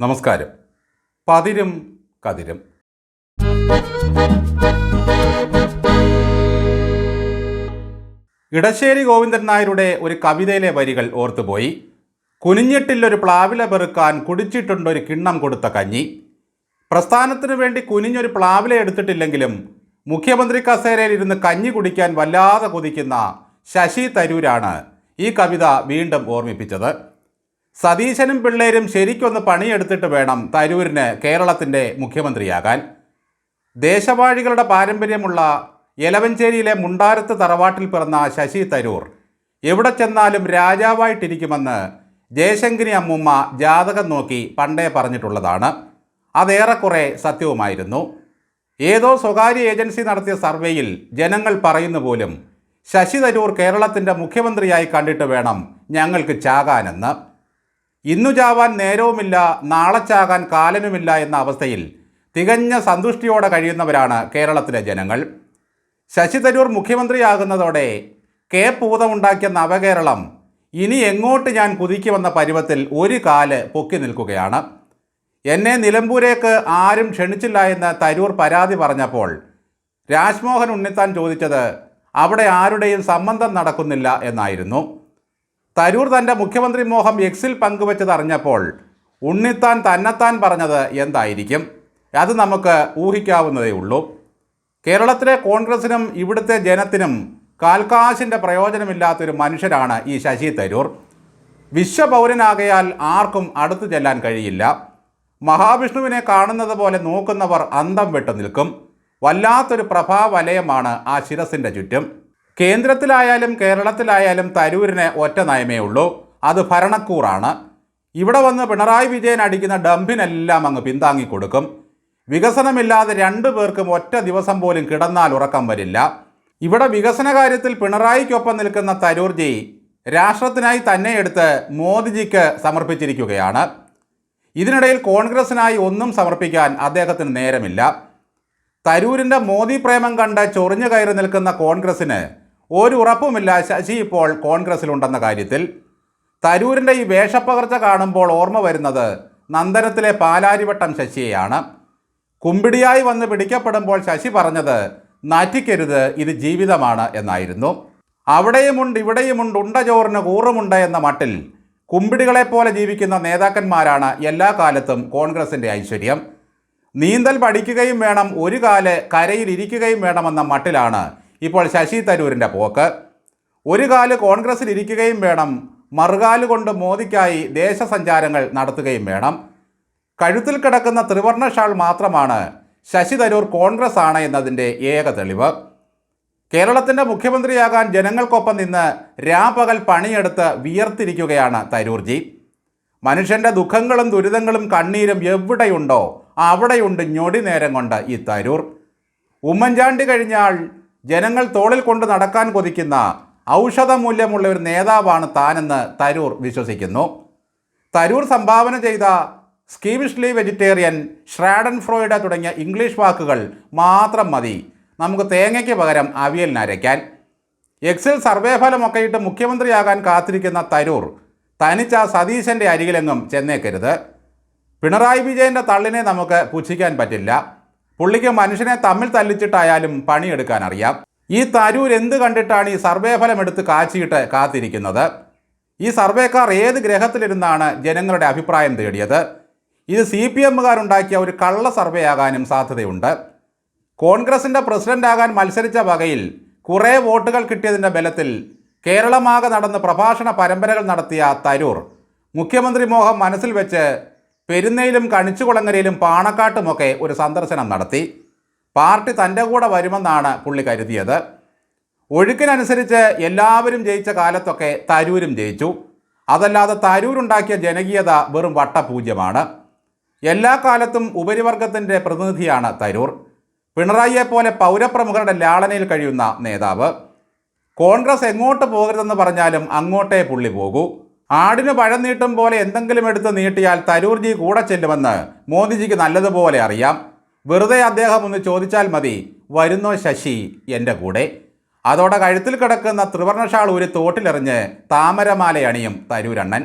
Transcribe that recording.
നമസ്കാരം. പതിരും കതിരും. ഇടശ്ശേരി ഗോവിന്ദൻ നായരുടെ ഒരു കവിതയിലെ വരികൾ ഓർത്തുപോയി. കുനിഞ്ഞിട്ടില്ലൊരു പ്ലാവില പെറുക്കാൻ കുടിച്ചിട്ടുണ്ടൊരു കിണ്ണം കൊടുത്ത കഞ്ഞി. പ്രസ്ഥാനത്തിനു വേണ്ടി കുനിഞ്ഞൊരു പ്ലാവില എടുത്തിട്ടില്ലെങ്കിലും മുഖ്യമന്ത്രി കസേരയിൽ ഇരുന്ന് കഞ്ഞി കുടിക്കാൻ വല്ലാതെ കൊതിക്കുന്ന ശശി തരൂരാണ് ഈ കവിത വീണ്ടും ഓർമ്മിപ്പിച്ചത്. സതീശനും പിള്ളേരും ശരിക്കൊന്ന് പണിയെടുത്തിട്ട് വേണം തരൂരിന് കേരളത്തിന്റെ മുഖ്യമന്ത്രിയാകാൻ. ദേശവാഴികളുടെ പാരമ്പര്യമുള്ള എലവഞ്ചേരിയിലെ മുണ്ടാരത്ത് തറവാട്ടിൽ പിറന്ന ശശി തരൂർ എവിടെ ചെന്നാലും രാജാവായിട്ടിരിക്കുമെന്ന് ജയശങ്കിനി അമ്മൂമ്മ ജാതകം നോക്കി പണ്ടേ പറഞ്ഞിട്ടുള്ളതാണ്. അതേറെക്കുറെ സത്യവുമായിരുന്നു. ഏതോ സ്വകാര്യ ഏജൻസി നടത്തിയ സർവേയിൽ ജനങ്ങൾ പറയുന്ന പോലും ശശി തരൂർ കേരളത്തിന്റെ മുഖ്യമന്ത്രിയായി കണ്ടിട്ട് വേണം ഞങ്ങൾക്ക് ചാകാനെന്ന്. ഇന്നു ചാവാൻ നേരവുമില്ല നാളെ ചാകാൻ കാലനുമില്ല എന്ന അവസ്ഥയിൽ തികഞ്ഞ സന്തുഷ്ടിയോടെ കഴിയുന്നവരാണ് കേരളത്തിലെ ജനങ്ങൾ. ശശി തരൂർ മുഖ്യമന്ത്രിയാകുന്നതോടെ കെ പൂതമുണ്ടാക്കിയ നവകേരളം ഇനി എങ്ങോട്ട് ഞാൻ കുതിക്കുമെന്ന പരുവത്തിൽ ഒരു കാൽ പൊക്കി നിൽക്കുകയാണ്. എന്നെ നിലമ്പൂരേക്ക് ആരും ക്ഷണിച്ചില്ല എന്ന് തരൂർ പരാതി പറഞ്ഞപ്പോൾ രാജ്മോഹൻ ഉണ്ണിത്താൻ ചോദിച്ചത് അവിടെ ആരുടെയും സംബന്ധം നടക്കുന്നില്ല എന്നായിരുന്നു. തരൂർ തന്റെ മുഖ്യമന്ത്രി മോഹം എക്സിൽ പങ്കുവച്ചത് അറിഞ്ഞപ്പോൾ ഉണ്ണിത്താൻ തന്നെത്താൻ പറഞ്ഞത് എന്തായിരിക്കും? അത് നമുക്ക് ഊഹിക്കാവുന്നതേ ഉള്ളൂ. കേരളത്തിലെ കോൺഗ്രസിനും ഇവിടുത്തെ ജനത്തിനും കാൽക്കാശിന്റെ പ്രയോജനമില്ലാത്തൊരു മനുഷ്യരാണ് ഈ ശശി തരൂർ. വിശ്വപൗരനാകയാൽ ആർക്കും അടുത്തു ചെല്ലാൻ കഴിയില്ല. മഹാവിഷ്ണുവിനെ കാണുന്നത് പോലെ നോക്കുന്നവർ അന്തം വിട്ടു നിൽക്കും. വല്ലാത്തൊരു പ്രഭാവലയമാണ് ആ ശിരസിന്റെ ചുറ്റും. കേന്ദ്രത്തിലായാലും കേരളത്തിലായാലും തരൂരിന് ഒറ്റ നയമേ ഉള്ളൂ. അത് ഭരണക്കൂറാണ്. ഇവിടെ വന്ന് പിണറായി വിജയൻ അടിക്കുന്ന ഡംപിനെല്ലാം അങ്ങ് പിന്താങ്ങി കൊടുക്കും വികസനമില്ലാതെ രണ്ടു പേർക്കും ഒറ്റ ദിവസം പോലും കിടന്നാൽ ഉറക്കം വരില്ല. ഇവിടെ വികസന കാര്യത്തിൽ പിണറായിക്കൊപ്പം നിൽക്കുന്ന തരൂർജി രാഷ്ട്രത്തിനായി തന്നെ എടുത്ത് മോദിജിക്ക് സമർപ്പിച്ചിരിക്കുകയാണ്. ഇതിനിടയിൽ കോൺഗ്രസിനായി ഒന്നും സമർപ്പിക്കാൻ അദ്ദേഹത്തിന് നേരമില്ല. തരൂരിന്റെ മോദി പ്രേമം കണ്ട് ചൊറിഞ്ഞു കയറി നിൽക്കുന്ന കോൺഗ്രസിന് ഒരു ഉറപ്പുമില്ല ശശി ഇപ്പോൾ കോൺഗ്രസിലുണ്ടെന്ന കാര്യത്തിൽ. തരൂരിന്റെ ഈ വേഷപ്പകർച്ച കാണുമ്പോൾ ഓർമ്മ വരുന്നത് നന്ദനത്തിലെ പാലാരിവട്ടം ശശിയെയാണ്. കുമ്പിടിയായി വന്ന് പിടിക്കപ്പെടുമ്പോൾ ശശി പറഞ്ഞത് നാറ്റിക്കരുത് ഇത് ജീവിതമാണ് എന്നായിരുന്നു. അവിടെയുമുണ്ട് ഇവിടെയുമുണ്ട് ഉണ്ട ചോറിന് കൂറുമുണ്ട് എന്ന മട്ടിൽ കുമ്പിടികളെപ്പോലെ ജീവിക്കുന്ന നേതാക്കന്മാരാണ് എല്ലാ കാലത്തും കോൺഗ്രസിന്റെ ഐശ്വര്യം. നീന്തൽ പഠിക്കുകയും വേണം ഒരു കാൽ കരയിൽ ഇരിക്കുകയും വേണമെന്ന മട്ടിലാണ് ഇപ്പോൾ ശശി തരൂരിന്റെ പോക്ക്. ഒരു കാൽ കോൺഗ്രസിൽ ഇരിക്കുകയും വേണം. മറുകാൽ കൊണ്ട് മോദിക്കായി ദേശസഞ്ചാരങ്ങൾ നടത്തുകയും വേണം. കഴുത്തിൽ കിടക്കുന്ന ത്രിവർണ ഷാൾ മാത്രമാണ് ശശി തരൂർ കോൺഗ്രസ് ആണ് എന്നതിന്റെ ഏക തെളിവ്. കേരളത്തിന്റെ മുഖ്യമന്ത്രിയാകാൻ ജനങ്ങൾക്കൊപ്പം നിന്ന് രാപകൽ പണിയെടുത്ത് വിയർത്തിരിക്കുകയാണ് തരൂർജി. മനുഷ്യന്റെ ദുഃഖങ്ങളും ദുരിതങ്ങളും കണ്ണീരും എവിടെയുണ്ടോ അവിടെയുണ്ട് ഞൊടി നേരം കൊണ്ട് ഈ തരൂർ. ഉമ്മൻചാണ്ടി കഴിഞ്ഞാൽ ജനങ്ങൾ തോളിൽ കൊണ്ട് നടക്കാൻ കൊതിക്കുന്ന ഔഷധമൂല്യമുള്ള ഒരു നേതാവാണ് താനെന്ന് തരൂർ വിശ്വസിക്കുന്നു. തരൂർ സംഭാവന ചെയ്ത സ്കീവിഷ്ലി വെജിറ്റേറിയൻ ഷ്രാഡൻ ഫ്രോയിഡ തുടങ്ങിയ ഇംഗ്ലീഷ് വാക്കുകൾ മാത്രം മതി. നമുക്ക് തേങ്ങയ്ക്ക് പകരം അവിയലിനരയ്ക്കാൻ എക്സിൽ സർവേ ഫലമൊക്കെ ഇട്ട് മുഖ്യമന്ത്രിയാകാൻ കാത്തിരിക്കുന്ന തരൂർ തനിച്ച സതീശന്റെ അരികിലെങ്ങും ചെന്നേക്കരുത്. പിണറായി വിജയന്റെ തള്ളിനെ നമുക്ക് പുച്ഛിക്കാൻ പറ്റില്ല. പുള്ളിക്ക് മനുഷ്യനെ തമ്മിൽ തല്ലിച്ചിട്ടായാലും പണിയെടുക്കാൻ അറിയാം. ഈ തരൂർ എന്ത് കണ്ടിട്ടാണ് ഈ സർവേ ഫലം എടുത്ത് കാച്ചിയിട്ട് കാത്തിരിക്കുന്നത്? ഈ സർവേക്കാർ ഏത് ഗ്രഹത്തിലിരുന്നാണ് ജനങ്ങളുടെ അഭിപ്രായം തേടിയത്? ഇത് സി പി എമ്മുകാരുണ്ടാക്കിയ ഒരു കള്ള സർവേ ആകാനും സാധ്യതയുണ്ട്. കോൺഗ്രസിന്റെ പ്രസിഡന്റാകാൻ മത്സരിച്ച വകയിൽ കുറേ വോട്ടുകൾ കിട്ടിയതിന്റെ ബലത്തിൽ കേരളമാകെ നടന്ന് പ്രഭാഷണ പരമ്പരകൾ നടത്തിയ തരൂർ മുഖ്യമന്ത്രി മോഹം മനസ്സിൽ വെച്ച് പെരുന്നയിലും കണിച്ചുകുളങ്ങരയിലും പാണക്കാട്ടുമൊക്കെ ഒരു സന്ദർശനം നടത്തി. പാർട്ടി തന്റെ കൂടെ വരുമെന്നാണ് പുള്ളി കരുതിയത്. ഒഴുക്കിനനുസരിച്ച് എല്ലാവരും ജയിച്ച കാലത്തൊക്കെ തരൂരും ജയിച്ചു. അതല്ലാതെ തരൂരുണ്ടാക്കിയ ജനകീയത വെറും വട്ടപൂജ്യമാണ്. എല്ലാ കാലത്തും ഉപരിവർഗത്തിന്റെ പ്രതിനിധിയാണ് തരൂർ. പിണറായിയെപ്പോലെ പൗരപ്രമുഖരുടെ ലാളനയിൽ കഴിയുന്ന നേതാവ്. കോൺഗ്രസ് എങ്ങോട്ട് പോകരുതെന്ന് പറഞ്ഞാലും അങ്ങോട്ടേ പുള്ളി പോകൂ. ആടിന് പഴം നീട്ടും പോലെ എന്തെങ്കിലും എടുത്ത് നീട്ടിയാൽ തരൂർജി കൂടെ ചെല്ലുമെന്ന് മോദിജിക്ക് നല്ലതുപോലെ അറിയാം. വെറുതെ അദ്ദേഹം ഒന്ന് ചോദിച്ചാൽ മതി വരുന്നോ ശശി എന്റെ കൂടെ? അതോടെ കഴുത്തിൽ കിടക്കുന്ന ത്രിവർണ ഷാൾ ഒരു തോട്ടിലെറിഞ്ഞ് താമരമാല അണിയും തരൂരണ്ണൻ.